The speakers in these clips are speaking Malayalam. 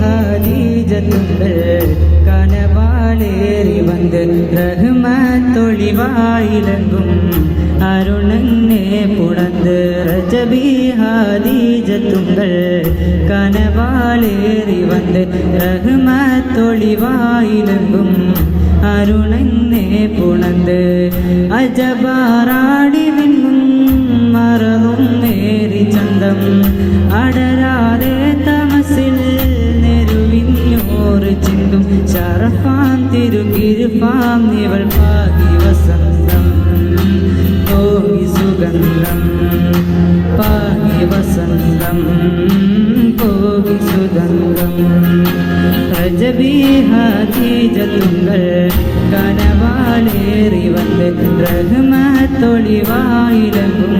ഹദീജത്തുണ്ട് കനവാളേറി വന്ന് റഹ്മത്തൊളിവായിലങ്കും അരുണങ്ങെ പുണന്ന് റജബി ഹദീജത്തുങ്കൾ കനവാളേറി വന്ന് റഹ്മത്തൊളിവായിലങ്കും അരുണങ്ങെ പുണന്ന് അജബാറാടി മറവും നേരി ചന്തം അടര ഗിരിഫാം ഇവൾ പാകി വസന്തം പോകി സുഗന്ധം പാകി വസന്തം പോകി സുഗന്ധം രജബീഹാതീജതുങ്കൾ കനവാളേറി വന്ന് ഗ്രഹമ തൊളിവായിലകും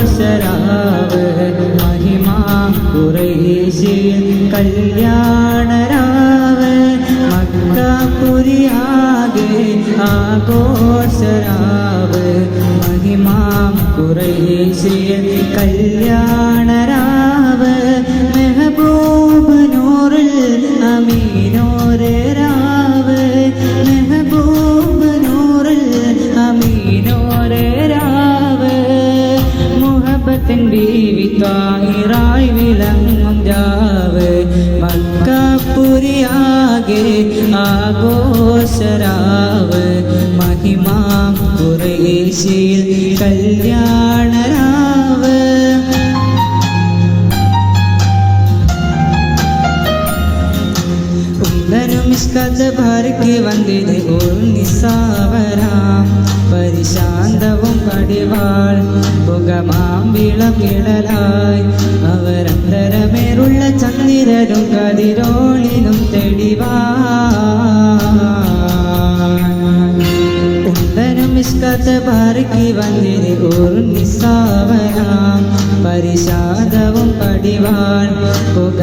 ആഘോഷരാവ് മഹിമ കുറേശിൽ കല്യാണരാവ്. മക്കപുരിയാകെ ആഘോഷരാവ്. മഹിമ കുറേശിൽ കല്യാണരാവ് മുഹബത്തിൻ ബീവി താഹിറായി വിളങ്ങും ജാവ് മക്കപ്പുരിയാകെ ആഘോഷരാവ് മഹിമാം കുറേശിയിൽ കല്യാണരാവ് मिशकत भर के वंदित निसावरा പരിശാന്തവും പടിവാൾ പുകമാമ്പിളകിളലായി അവർ അന്തരമേറുള്ള ചന്ദ്രനും കതിരോളിനും തെളിവാന്തരം ഇഷ്കത്ത് പാർക്കി വന്നിന് ഊർണിസാവന പരിശാന്തവും പടിവാൾ പുക